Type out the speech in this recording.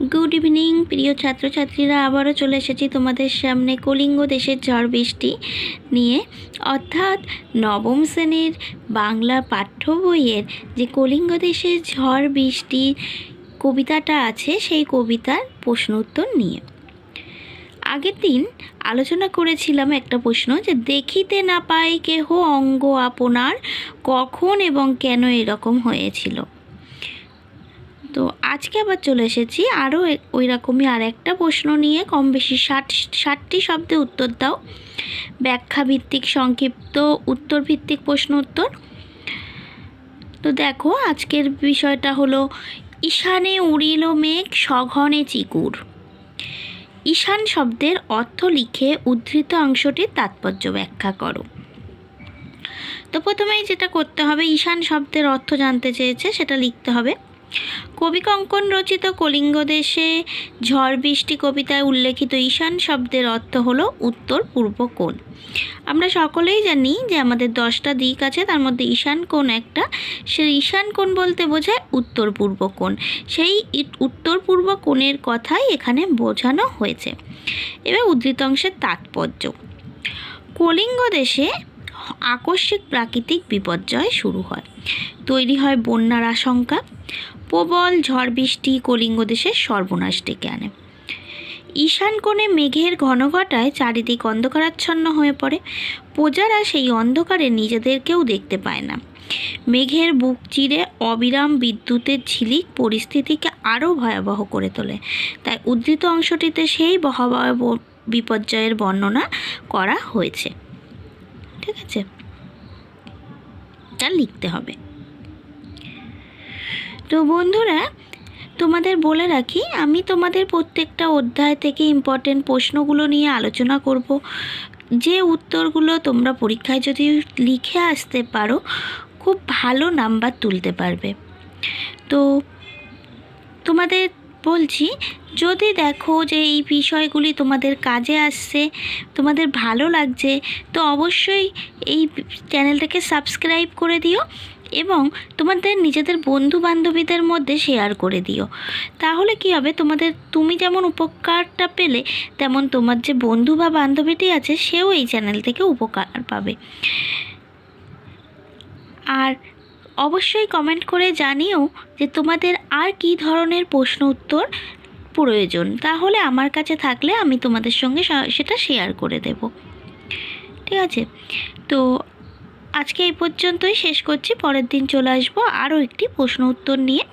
Good evening প্রিয় ছাত্রছাত্রীরা। আবারও চলে এসেছি তোমাদের সামনে কলিঙ্গ দেশের ঝড় বৃষ্টি নিয়ে। অর্থাৎ নবম শ্রেণির বাংলা পাঠ্য বইয়ের যে কলিঙ্গ দেশের ঝড় বৃষ্টি কবিতাটা আছে, সেই কবিতার প্রশ্ন উত্তর নিয়ে। আগের দিন আলোচনা করেছিলাম একটা প্রশ্ন যে, দেখিতে না পাই কেহ অঙ্গ আপনার কখন এবং কেন এরকম হয়েছিল? তো আজকে আবার চলে এসেছি আরও ওই রকমই আর একটা প্রশ্ন নিয়ে। কম বেশি ষাট, ষাটটি শব্দে উত্তর দাও। ব্যাখ্যা ভিত্তিক সংক্ষিপ্ত উত্তর ভিত্তিক প্রশ্ন উত্তর। তো দেখো, আজকের বিষয়টা হলো, ঈশানে উড়িল মেঘ, সঘনে চিকুর। ঈশান শব্দের অর্থ লিখে উদ্ধৃত অংশটির তাৎপর্য ব্যাখ্যা করো। তো প্রথমেই যেটা করতে হবে, ঈশান শব্দের অর্থ জানতে চেয়েছে, সেটা লিখতে হবে। কবি কঙ্কন রচিত কলিঙ্গ দেশে ঝড় বৃষ্টি কবিতায় উল্লেখিত ঈশান শব্দের অর্থ হলো উত্তর পূর্ব কোণ। আমরা সকলেই জানি যে আমাদের দশটা দিক আছে, তার মধ্যে ঈশান কোণ একটা। সেই ঈশান কোণ বলতে বোঝায় উত্তর পূর্ব কোণ। সেই উত্তর পূর্ব কোণের কথাই এখানে বোঝানো হয়েছে। এবার উদ্ধৃত অংশের তাৎপর্য। কলিঙ্গ দেশে আকস্মিক প্রাকৃতিক বিপর্যয় শুরু হয়। তৈরি হয় বন্যার আশঙ্কা। প্রবল ঝড় বৃষ্টি, কলিঙ্গ দেশের সর্বনাশ ডেকে আনে। ঈশান কোণে মেঘের ঘনঘটায় চারিদিক অন্ধকারাচ্ছন্ন হয়ে পড়ে। প্রজারা সেই অন্ধকারে নিজেদেরকেও দেখতে পায় না। মেঘের বুক চিরে অবিরাম বিদ্যুতের ঝিলিক পরিস্থিতিকে আরও ভয়াবহ করে তোলে। তাই উদ্ধৃত অংশটিতে সেই ভয়াবহ বিপর্যয়ের বর্ণনা করা হয়েছে। ঠিক আছে? তা লিখতে হবে। তো বন্ধুরা, তোমাদের বলে রাখি, আমি তোমাদের প্রত্যেকটা অধ্যায় থেকে ইম্পর্টেন্ট প্রশ্নগুলো নিয়ে আলোচনা করব। যে উত্তরগুলো তোমরা পরীক্ষায় যদি লিখে আসতে পারো, খুব ভালো নাম্বার তুলতে পারবে। তো তোমাদের বলছি, যদি দেখো যে এই বিষয়গুলি তোমাদের কাজে আসছে, তোমাদের ভালো লাগছে, তো অবশ্যই এই চ্যানেলটাকে সাবস্ক্রাইব করে দিও। এবং তোমাদের নিজেদের বন্ধু বান্ধবীদের মধ্যে শেয়ার করে দিও। তাহলে কি হবে? তোমাদের তুমি যেমন উপকারটা পেলে, তেমন তোমার যে বন্ধু বা বান্ধবীটি আছে, সেও এই চ্যানেল থেকে উপকার পাবে। আর অবশ্যই কমেন্ট করে জানিও যে তোমাদের আর কী ধরনের প্রশ্ন উত্তর প্রয়োজন। তাহলে আমার কাছে থাকলে আমি তোমাদের সঙ্গে সেটা শেয়ার করে দেব। ঠিক আছে? তো আজকে এই পর্যন্তই। শেষ করছি। পরের দিন চলে আসব আরও একটি প্রশ্ন উত্তর নিয়ে।